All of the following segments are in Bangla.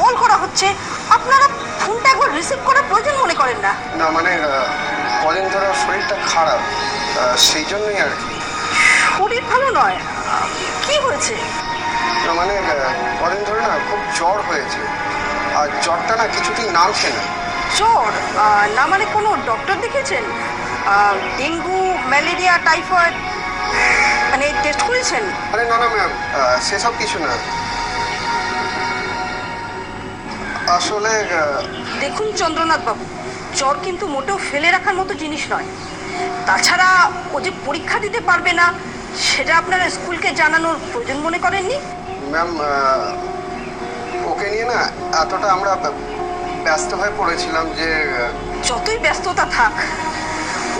কল করা হচ্ছে আপনারা ফোনটা একবার রিসিভ করার প্রয়োজন মনে করেন না। না মানে কদিন ধরে শরীরটা খারাপ সেই জন্যই আর কি। শরীর ভালো নয়? কি হয়েছে? না মানে কদিন ধরে না খুব জ্বর হয়েছে। আর জ্বরটা না কিছুতেই নামছে না। জ্বর? না মানে কোনো ডক্টর দেখেছেন ডেঙ্গু ম্যালেরিয়া টাইফয়েড? মানে টেস্ট করেছেন? আরে না না ম্যাম সেসব কিছু না। আসলে দেখুন চন্দ্রনাথ বাবু জ্বর কিন্তু মোটেও ফেলে রাখার মতো জিনিস নয়। তাছাড়া ও যে পরীক্ষা দিতে পারবে না সেটা আপনারা স্কুলকে জানানোর প্রয়োজন মনে করেননি? ম্যাম ওকে নিয়ে না এতটা আমরা ব্যস্ত হয়ে পড়েছিলাম যে যতই ব্যস্ততা থাক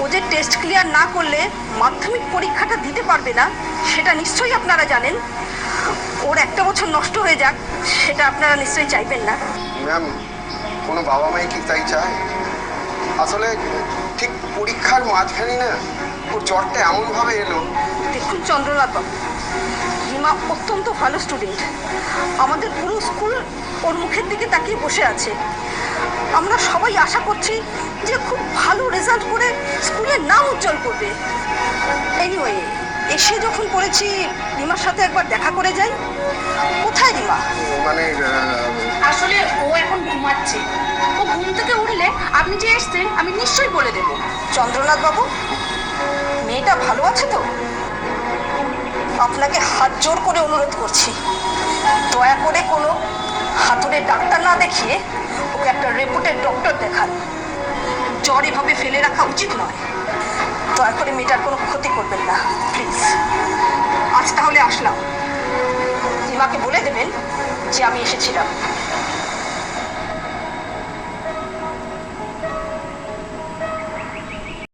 ও যে টেস্ট ক্লিয়ার না করলে মাধ্যমিক পরীক্ষাটা দিতে পারবে না সেটা নিশ্চয়ই আপনারা জানেন। ওর একটা বছর নষ্ট হয়ে যাক সেটা আপনারা নিশ্চয়ই চাইবেন না। ম্যাম কোনো বাবা মাই কি তাই চায়? আসলে ঠিক পরীক্ষার মাঝখানে না ওর জ্বরটা এমনভাবে এলো। দেখুন চন্দ্রনাথ বাবু রিমা অত্যন্ত ভালো স্টুডেন্ট আমাদের পুরো স্কুল ওর মুখের দিকে তাকিয়ে বসে আছে। আমরা সবাই আশা করছি যে খুব ভালো রেজাল্ট করে স্কুলের নাম উজ্জ্বল করবে। এনিওয়ে এসে যখন পড়েছি রিমার সাথে একবার দেখা করে যাই। কোথায় রিমা মানে ঘুমাচ্ছে। ও ঘুম থেকে উঠলে আপনি যে এসছেন, আমি নিশ্চয়ই বলে দেবো। চন্দ্রনাথ বাবু মেয়েটা ভালো আছে তো? আপনাকে হাত জোর করে অনুরোধ করছি। দয়া করে কোনো হাতুড়ে ডাক্তার না দেখিয়ে ওকে একটা রেপুটেড ডক্টর দেখান। জ্বর এভাবে ফেলে রাখা উচিত নয়। দয়া করে মেয়েটার কোনো ক্ষতি করবেন না, প্লিজ। আজ তাহলে আসলাম। রিমাকে বলে দেবেন যে আমি এসেছিলাম।